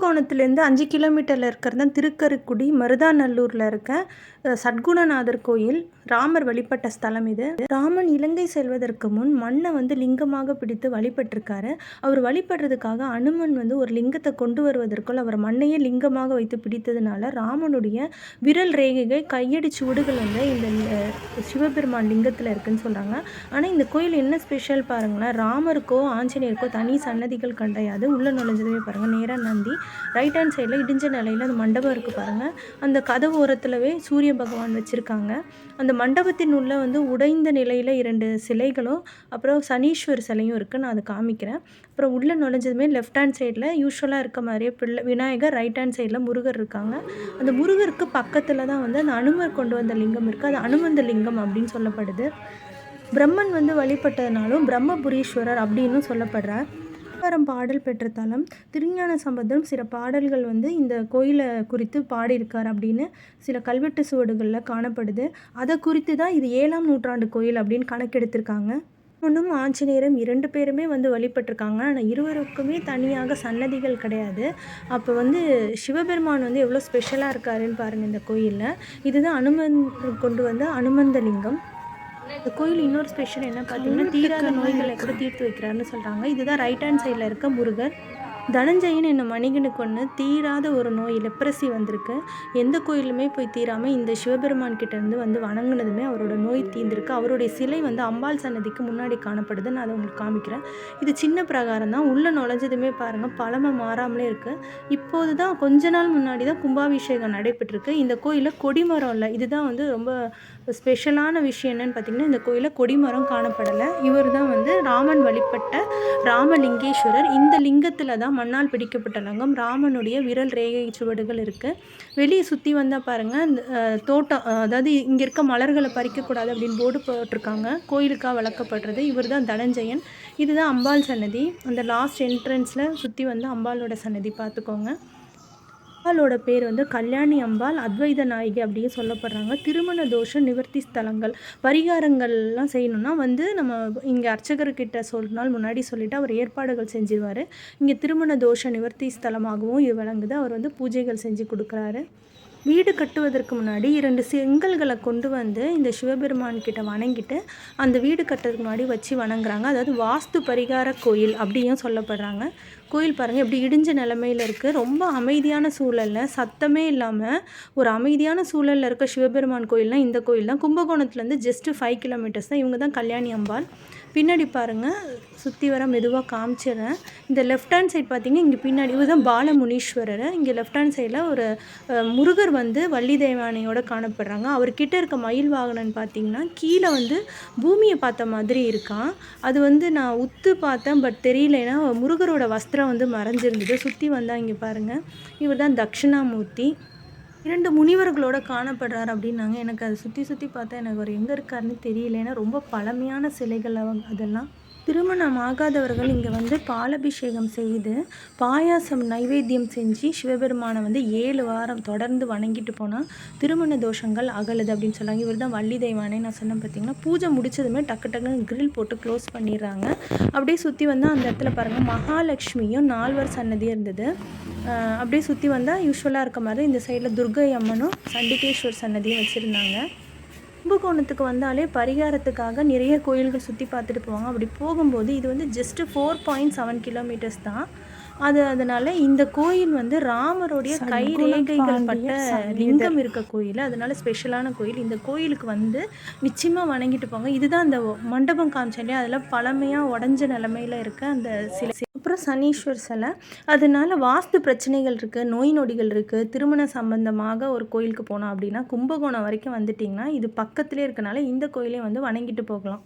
கும்பகோணத்துலேருந்து அஞ்சு கிலோமீட்டரில் இருக்கிறது தான் திருக்கருக்குடி மருதாநல்லூரில் இருக்க சட்குணநாதர் கோயில் ராமர் வழிபட்ட ஸ்தலம் இது. ராமன் இலங்கை செல்வதற்கு முன் மண்ணை வந்து லிங்கமாக பிடித்து வழிபட்டிருக்காரு. அவர் வழிபடுறதுக்காக அனுமன் வந்து ஒரு லிங்கத்தை கொண்டு வருவதற்குள் அவர் மண்ணையே லிங்கமாக வைத்து பிடித்ததுனால ராமனுடைய விரல் ரேகைகள் கையடி சுவடுகள் வந்து இந்த சிவபெருமான் லிங்கத்தில் இருக்குன்னு சொல்கிறாங்க ஆனால் இந்த கோயில் என்ன ஸ்பெஷல் பாருங்களேன். ராமருக்கோ ஆஞ்சநேயருக்கோ தனி சன்னதிகள் கிடையாது. உள்ளே நுழைஞ்சதுமே பாருங்கள் நேராக நந்தி. ரைட் ஹேண்ட் சைடில் இடிஞ்ச நிலையில் அந்த மண்டபம் இருக்குது பாருங்கள் அந்த கதவு ஓரத்துலவே சூரிய பகவான் வச்சுருக்காங்க. அந்த மண்டபத்தின் உள்ளே வந்து உடைந்த நிலையில் இரண்டு சிலைகளும் அப்புறம் சனீஸ்வர் சிலையும் இருக்குது நான் அதை காமிக்கிறேன். அப்புறம் உள்ளே நுழைஞ்சதுமே லெஃப்ட் ஹேண்ட் சைடில் யூஸ்வலாக இருக்க மாதிரியே பிள்ளை விநாயகர் ரைட் ஹேண்ட் சைடில் முருகர் இருக்காங்க. அந்த முருகருக்கு பக்கத்தில் தான் வந்து அந்த அனுமர் கொண்டு வந்த லிங்கம் இருக்குது அது அனுமந்த லிங்கம் அப்படின்னு சொல்லப்படுது. பிரம்மன் வந்து வழிபட்டதுனாலும் பிரம்மபுரீஸ்வரர் அப்படின்னு சொல்லப்படுறார். தேவாரம் பாடல் பெற்ற தலம் திருஞான சம்பந்தம் சில பாடல்கள் வந்து இந்த கோயிலை குறித்து பாடியிருக்கார் அப்படின்னு சில கல்வெட்டு சுவடுகளில் காணப்படுது. அதை குறித்து தான் இது ஏழாம் நூற்றாண்டு கோயில் அப்படின்னு கணக்கெடுத்திருக்காங்க. ஒன்றும் ஆஞ்சநேயரும் இரண்டு பேருமே வந்து வழிபட்டிருக்காங்க. ஆனால் இருவருக்குமே தனியாக சன்னதிகள் கிடையாது. அப்போ வந்து சிவபெருமான் வந்து எவ்வளோ ஸ்பெஷலாக இருக்காருன்னு பாருங்கள் இந்த கோயிலில். இதுதான் அனுமன் கொண்டு வந்த அனுமந்தலிங்கம். இந்த கோயில் இன்னொரு ஸ்பெஷல் என்ன பார்த்தீங்கன்னா தீராத நோய்களை கூட தீர்த்து வைக்கிறாருன்னு சொல்கிறாங்க இதுதான் ரைட் ஹேண்ட் சைடில் இருக்க முருகர். தனஞ்சயன் என்னும் மணிகனுக்கு ஒன்று தீராத ஒரு நோய் லெப்ரசி வந்திருக்கு. எந்த கோயிலுமே போய் தீராமல் இந்த சிவபெருமான் கிட்டேருந்து வந்து வணங்கினதுமே அவரோட நோய் தீர்ந்திருக்கு. அவருடைய சிலை வந்து அம்பாள் சன்னதிக்கு முன்னாடி காணப்படுது. நான் அதை உங்களுக்கு காமிக்கிறேன். இது சின்ன பிரகாரம் தான். உள்ளே நுழைஞ்சதுமே பாருங்கள் பழமை மாறாமலே இருக்குது இப்போது தான் கொஞ்ச நாள் முன்னாடி தான் கும்பாபிஷேகம் நடைபெற்றிருக்கு. இந்த கோயிலில் கொடிமரம் இல்லை. இதுதான் வந்து ரொம்ப ஸ்பெஷலான விஷயம் என்னென்னு பார்த்தீங்கன்னா இந்த கோயிலில் கொடிமரம் காணப்படலை. இவர் தான் வந்து ராமன் வழிபட்ட ராமலிங்கேஸ்வரர். இந்த லிங்கத்தில் தான் மண்ணால் பிடிக்கப்பட்ட லிங்கம். ராமனுடைய விரல் ரேகை சுவடுகள் இருக்குது வெளியே சுற்றி வந்தால் பாருங்கள் தோட்டம் அதாவது இங்கே இருக்க மலர்களை பறிக்கக்கூடாது அப்படின்னு போர்டு போட்டிருக்காங்க. கோயிலுக்காக வளர்க்கப்படுறது இவர் தான் தனஞ்சயன். இதுதான் அம்பாள் சன்னதி. அந்த லாஸ்ட் என்ட்ரன்ஸில் சுற்றி வந்து அம்பாளோட சன்னதி பார்த்துக்கோங்க. அம்பாலோட பேர் வந்து கல்யாணி அம்பாள் அத்வைத நாயகி அப்படின்னு சொல்லப்படுறாங்க. திருமண தோஷ நிவர்த்தி ஸ்தலங்கள். பரிகாரங்கள்லாம் செய்யணும்னா வந்து நம்ம இங்கே அர்ச்சகர்கிட்ட சொன்னால் முன்னாடி சொல்லிவிட்டு அவர் ஏற்பாடுகள் செஞ்சிருவார். இங்கே திருமண தோஷ நிவர்த்தி ஸ்தலமாகவும் இது விளங்குது. அவர் வந்து பூஜைகள் செஞ்சு கொடுக்குறாரு. வீடு கட்டுவதற்கு முன்னாடி இரண்டு செங்கல்களை கொண்டு வந்து இந்த சிவபெருமான் கிட்ட வணங்கிட்டு அந்த வீடு கட்டுறதுக்கு முன்னாடி வச்சு வணங்குறாங்க. அதாவது வாஸ்து பரிகார கோயில் அப்படியும் சொல்லப்படுறாங்க. கோயில் பாருங்கள் எப்படி இடிஞ்ச நிலமையில் இருக்குது ரொம்ப அமைதியான சூழலில் சத்தமே இல்லாமல் ஒரு அமைதியான சூழலில் இருக்க சிவபெருமான் கோயில்னால் இந்த கோயில் தான் கும்பகோணத்துலேருந்து ஜஸ்ட்டு ஃபைவ் கிலோமீட்டர்ஸ் தான் இவங்க தான் கல்யாணி அம்பாள். பின்னாடி பாருங்கள் சுற்றி வர மெதுவாக காமிச்சிடுறேன். இந்த லெஃப்ட் ஹேண்ட் சைட் பார்த்தீங்கன்னா இங்கே பின்னாடி இவர் தான் பாலமுனீஸ்வரர். இங்கே லெஃப்ட் ஹேண்ட் சைடில் ஒரு முருகர் வந்து வள்ளி தேவானையோட காணப்படுறாங்க. அவர்கிட்ட இருக்க மயில் வாகனன் பார்த்தீங்கன்னா கீழே வந்து பூமியை பார்த்த மாதிரி இருக்கான். அது வந்து நான் உத்து பார்த்தேன் பட் தெரியலனா முருகரோட வஸ்திரம் வந்து மறைஞ்சிருந்தது. சுற்றி வந்தால் இங்கே பாருங்கள் இவர் தான் தட்சிணாமூர்த்தி. இரண்டு முனிவர்களோட காணப்படுறார் அப்படின்னாங்க. எனக்கு அதை சுற்றி சுற்றி பார்த்தா எனக்கு அவர் எங்கே இருக்காருன்னு தெரியல. ஏன்னா ரொம்ப பழமையான சிலைகள் அவங்க அதெல்லாம். திருமணம் ஆகாதவர்கள் இங்கே வந்து பாலபிஷேகம் செய்து பாயாசம் நைவேத்தியம் செஞ்சு சிவபெருமானை வந்து ஏழு வாரம் தொடர்ந்து வணங்கிட்டு போனால் திருமண தோஷங்கள் அகலுது அப்படின்னு சொன்னாங்க இவர் தான் வள்ளி தெய்வானே நான் சொன்னேன் பார்த்தீங்கன்னா பூஜை முடிச்சதுமே டக்கு டக்குன்னு கிரில் போட்டு க்ளோஸ் பண்ணிடுறாங்க. அப்படியே சுற்றி வந்தால் அந்த இடத்துல பாருங்கள் மகாலட்சுமியும் நால்வர் சன்னதியும் இருந்தது. அப்படியே சுற்றி வந்தால் யூஸ்வலாக இருக்க மாதிரி இந்த சைடில் துர்கை அம்மனும் சண்டிகேஸ்வர் சன்னதியும் வச்சுருந்தாங்க. கும்பகோணத்துக்கு வந்தாலே பரிகாரத்துக்காக நிறைய கோயில்கள் சுற்றி பார்த்துட்டு போவாங்க. அப்படி போகும்போது இது வந்து just four point seven kilometres தான். அது அதனால் இந்த கோயில் வந்து ராமருடைய கை ரேகைகள் பட்ட லிங்கம் இருக்க கோயில். அதனால ஸ்பெஷலான கோயில். இந்த கோயிலுக்கு வந்து நிச்சயமாக வணங்கிட்டு போங்க. இதுதான் அந்த மண்டபம் காமிச்சேன் இல்லையா? அதில் பழமையாக உடஞ்ச நிலமையில் இருக்க அந்த சில. அதுக்கப்புறம் சனீஸ்வர் சிலை. அதனால வாஸ்து பிரச்சனைகள் இருக்குது நோய் நொடிகள் இருக்குது திருமண சம்பந்தமாக ஒரு கோயிலுக்கு போனோம் அப்படின்னா கும்பகோணம் வரைக்கும் வந்துட்டிங்கன்னா இது பக்கத்துலேயே இருக்கனால இந்த கோயிலே வந்து வணங்கிட்டு போகலாம்.